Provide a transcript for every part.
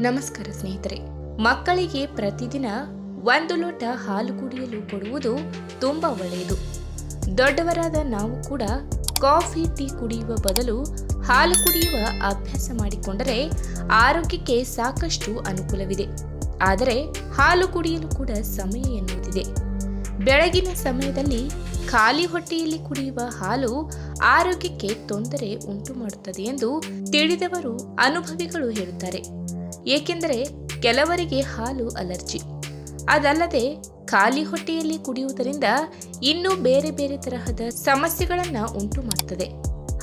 ನಮಸ್ಕಾರ ಸ್ನೇಹಿತರೆ, ಮಕ್ಕಳಿಗೆ ಪ್ರತಿದಿನ ಒಂದು ಲೋಟ ಹಾಲು ಕುಡಿಯಲು ಕೊಡುವುದು ತುಂಬಾ ಒಳ್ಳೆಯದು. ದೊಡ್ಡವರಾದ ನಾವು ಕೂಡ ಕಾಫಿ, ಟೀ ಕುಡಿಯುವ ಬದಲು ಹಾಲು ಕುಡಿಯುವ ಅಭ್ಯಾಸ ಮಾಡಿಕೊಂಡರೆ ಆರೋಗ್ಯಕ್ಕೆ ಸಾಕಷ್ಟು ಅನುಕೂಲವಿದೆ. ಆದರೆ ಹಾಲು ಕುಡಿಯಲು ಕೂಡ ಸಮಯ ಎನ್ನುವುದಿದೆ. ಬೆಳಗಿನ ಸಮಯದಲ್ಲಿ ಖಾಲಿ ಹೊಟ್ಟೆಯಲ್ಲಿ ಕುಡಿಯುವ ಹಾಲು ಆರೋಗ್ಯಕ್ಕೆ ತೊಂದರೆ ಉಂಟು ಮಾಡುತ್ತದೆ ಎಂದು ತಿಳಿದವರು ಅನುಭವಿಗಳು ಹೇಳುತ್ತಾರೆ. ಏಕೆಂದರೆ ಕೆಲವರಿಗೆ ಹಾಲು ಅಲರ್ಜಿ. ಅದಲ್ಲದೆ ಖಾಲಿ ಹೊಟ್ಟೆಯಲ್ಲಿ ಕುಡಿಯುವುದರಿಂದ ಇನ್ನೂ ಬೇರೆ ಬೇರೆ ತರಹದ ಸಮಸ್ಯೆಗಳನ್ನು ಉಂಟು ಮಾಡುತ್ತದೆ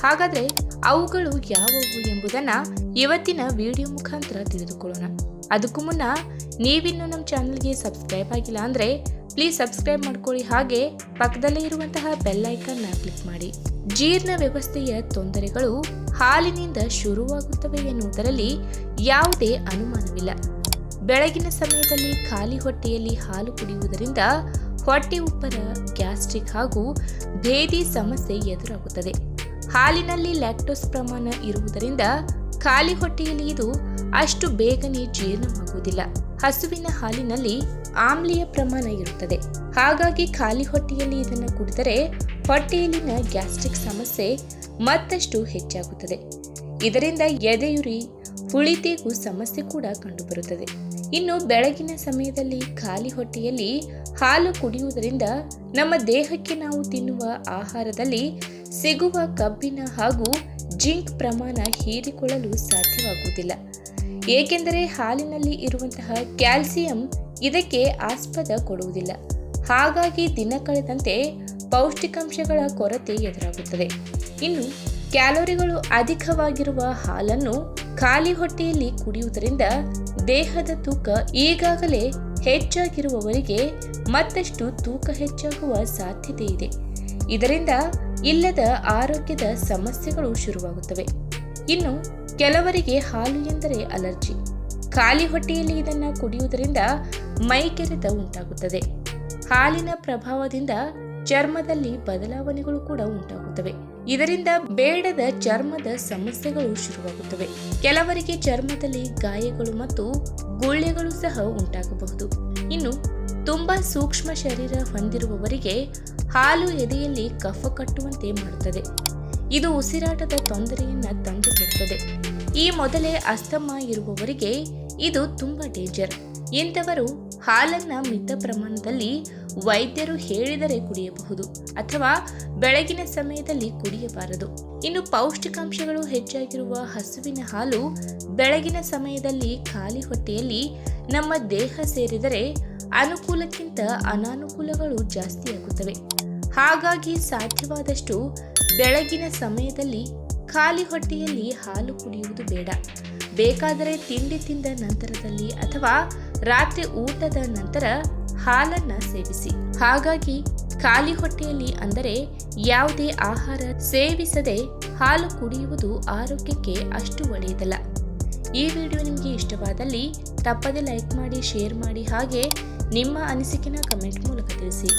ಹಾಗಾದರೆ ಅವುಗಳು ಯಾವುವು ಎಂಬುದನ್ನು ಇವತ್ತಿನ ವಿಡಿಯೋ ಮುಖಾಂತರ ತಿಳಿದುಕೊಳ್ಳೋಣ. ಅದಕ್ಕೂ ಮುನ್ನ ನೀವಿನ್ನೂ ನಮ್ಮ ಚಾನಲ್ಗೆ ಸಬ್ಸ್ಕ್ರೈಬ್ ಆಗಿಲ್ಲ ಅಂದ್ರೆ ಪ್ಲೀಸ್ ಸಬ್ಸ್ಕ್ರೈಬ್ ಮಾಡ್ಕೊಳ್ಳಿ. ಹಾಗೆ ಪಕ್ಕದಲ್ಲೇ ಇರುವಂತಹ ಬೆಲ್ ಐಕನ್ ಕ್ಲಿಕ್ ಮಾಡಿ. ಜೀರ್ಣ ವ್ಯವಸ್ಥೆಯ ತೊಂದರೆಗಳು ಹಾಲಿನಿಂದ ಶುರುವಾಗುತ್ತವೆ ಎನ್ನುವುದರಲ್ಲಿ ಯಾವುದೇ ಅನುಮಾನವಿಲ್ಲ. ಬೆಳಗಿನ ಸಮಯದಲ್ಲಿ ಖಾಲಿ ಹೊಟ್ಟೆಯಲ್ಲಿ ಹಾಲು ಕುಡಿಯುವುದರಿಂದ ಹೊಟ್ಟೆ ಉಬ್ಬರ ಗ್ಯಾಸ್ಟ್ರಿಕ್ ಹಾಗೂ ಭೇದಿ ಸಮಸ್ಯೆ ಎದುರಾಗುತ್ತದೆ. ಹಾಲಿನಲ್ಲಿ ಲ್ಯಾಕ್ಟೋಸ್ ಪ್ರಮಾಣ ಇರುವುದರಿಂದ ಖಾಲಿ ಹೊಟ್ಟೆಯಲ್ಲಿ ಇದು ಅಷ್ಟು ಬೇಗನೆ ಜೀರ್ಣವಾಗುವುದಿಲ್ಲ. ಹಸುವಿನ ಹಾಲಿನಲ್ಲಿ ಆಮ್ಲೀಯ ಪ್ರಮಾಣ ಇರುತ್ತದೆ. ಹಾಗಾಗಿ ಖಾಲಿ ಹೊಟ್ಟೆಯಲ್ಲಿ ಇದನ್ನು ಕುಡಿದರೆ ಹೊಟ್ಟೆಯಲ್ಲಿನ ಗ್ಯಾಸ್ಟ್ರಿಕ್ ಸಮಸ್ಯೆ ಮತ್ತಷ್ಟು ಹೆಚ್ಚಾಗುತ್ತದೆ. ಇದರಿಂದ ಎದೆಯುರಿ, ಹುಳಿತೆಗೂ ಸಮಸ್ಯೆ ಕೂಡ ಕಂಡುಬರುತ್ತದೆ. ಇನ್ನು ಬೆಳಗಿನ ಸಮಯದಲ್ಲಿ ಖಾಲಿ ಹೊಟ್ಟೆಯಲ್ಲಿ ಹಾಲು ಕುಡಿಯುವುದರಿಂದ ನಮ್ಮ ದೇಹಕ್ಕೆ ನಾವು ತಿನ್ನುವ ಆಹಾರದಲ್ಲಿ ಸಿಗುವ ಕಬ್ಬಿನ ಹಾಗೂ ಜಿಂಕ್ ಪ್ರಮಾಣ ಹೀರಿಕೊಳ್ಳಲು ಸಾಧ್ಯವಾಗುವುದಿಲ್ಲ. ಏಕೆಂದರೆ ಹಾಲಿನಲ್ಲಿ ಇರುವಂತಹ ಕ್ಯಾಲ್ಸಿಯಂ ಇದಕ್ಕೆ ಆಸ್ಪದ ಕೊಡುವುದಿಲ್ಲ. ಹಾಗಾಗಿ ದಿನ ಕಳೆದಂತೆ ಪೌಷ್ಟಿಕಾಂಶಗಳ ಕೊರತೆ ಎದುರಾಗುತ್ತದೆ. ಇನ್ನು ಕ್ಯಾಲೋರಿಗಳು ಅಧಿಕವಾಗಿರುವ ಹಾಲನ್ನು ಖಾಲಿ ಹೊಟ್ಟೆಯಲ್ಲಿ ಕುಡಿಯುವುದರಿಂದ ದೇಹದ ತೂಕ ಈಗಾಗಲೇ ಹೆಚ್ಚಾಗಿರುವವರಿಗೆ ಮತ್ತಷ್ಟು ತೂಕ ಹೆಚ್ಚಾಗುವ ಸಾಧ್ಯತೆ ಇದೆ ಇದರಿಂದ ಇಲ್ಲದ ಆರೋಗ್ಯದ ಸಮಸ್ಯೆಗಳು ಶುರುವಾಗುತ್ತವೆ. ಇನ್ನು ಕೆಲವರಿಗೆ ಹಾಲು ಎಂದರೆ ಅಲರ್ಜಿ. ಖಾಲಿ ಹೊಟ್ಟೆಯಲ್ಲಿ ಇದನ್ನು ಕುಡಿಯುವುದರಿಂದ ಮೈಕೆರೆತ ಉಂಟಾಗುತ್ತದೆ. ಹಾಲಿನ ಪ್ರಭಾವದಿಂದ ಚರ್ಮದಲ್ಲಿ ಬದಲಾವಣೆಗಳು ಕೂಡ ಉಂಟಾಗುತ್ತವೆ. ಇದರಿಂದ ಬೇಡದ ಚರ್ಮದ ಸಮಸ್ಯೆಗಳು ಶುರುವಾಗುತ್ತವೆ. ಕೆಲವರಿಗೆ ಚರ್ಮದಲ್ಲಿ ಗಾಯಗಳು ಮತ್ತು ಗುಳ್ಳೆಗಳು ಸಹ ಉಂಟಾಗಬಹುದು. ಇನ್ನು ತುಂಬಾ ಸೂಕ್ಷ್ಮ ಶರೀರ ಹೊಂದಿರುವವರಿಗೆ ಹಾಲು ಎದೆಯಲ್ಲಿ ಕಫ ಕಟ್ಟುವಂತೆ ಮಾಡುತ್ತದೆ. ಇದು ಉಸಿರಾಟದ ತೊಂದರೆಯನ್ನ ತಂದುಕೊಡುತ್ತದೆ ಈ ಮೊದಲೇ ಅಸ್ತಮ ಇರುವವರಿಗೆ ಇದು ತುಂಬಾ ಡೇಂಜರ್. ಇಂಥವರು ಹಾಲನ್ನ ಮಿತ ಪ್ರಮಾಣದಲ್ಲಿ ವೈದ್ಯರು ಹೇಳಿದರೆ ಕುಡಿಯಬಹುದು ಅಥವಾ ಬೆಳಗಿನ ಸಮಯದಲ್ಲಿ ಕುಡಿಯಬಾರದು. ಇನ್ನು ಪೌಷ್ಟಿಕಾಂಶಗಳು ಹೆಚ್ಚಾಗಿರುವ ಹಸುವಿನ ಹಾಲು ಬೆಳಗಿನ ಸಮಯದಲ್ಲಿ ಖಾಲಿ ಹೊಟ್ಟೆಯಲ್ಲಿ ನಮ್ಮ ದೇಹ ಸೇರಿದರೆ ಅನುಕೂಲಕ್ಕಿಂತ ಅನಾನುಕೂಲಗಳು ಜಾಸ್ತಿಯಾಗುತ್ತವೆ. ಹಾಗಾಗಿ ಸಾಧ್ಯವಾದಷ್ಟು ಬೆಳಗಿನ ಸಮಯದಲ್ಲಿ ಖಾಲಿ ಹೊಟ್ಟೆಯಲ್ಲಿ ಹಾಲು ಕುಡಿಯುವುದು ಬೇಡ. ಬೇಕಾದರೆ ತಿಂಡಿ ತಿಂದ ನಂತರದಲ್ಲಿ ಅಥವಾ ರಾತ್ರಿ ಊಟದ ನಂತರ ಹಾಲನ್ನ ಸೇವಿಸಿ. ಹಾಗಾಗಿ ಖಾಲಿ ಹೊಟ್ಟೆಯಲ್ಲಿ ಅಂದರೆ ಯಾವುದೇ ಆಹಾರ ಸೇವಿಸದೆ ಹಾಲು ಕುಡಿಯುವುದು ಆರೋಗ್ಯಕ್ಕೆ ಅಷ್ಟು ಒಳ್ಳೆಯದಲ್ಲ. ಈ ವಿಡಿಯೋ ನಿಮಗೆ ಇಷ್ಟವಾದಲ್ಲಿ ತಪ್ಪದೆ ಲೈಕ್ ಮಾಡಿ, ಶೇರ್ ಮಾಡಿ ಹಾಗೆ ನಿಮ್ಮ ಅನಿಸಿಕೆನ ಕಮೆಂಟ್ ಮೂಲಕ ತಿಳಿಸಿ.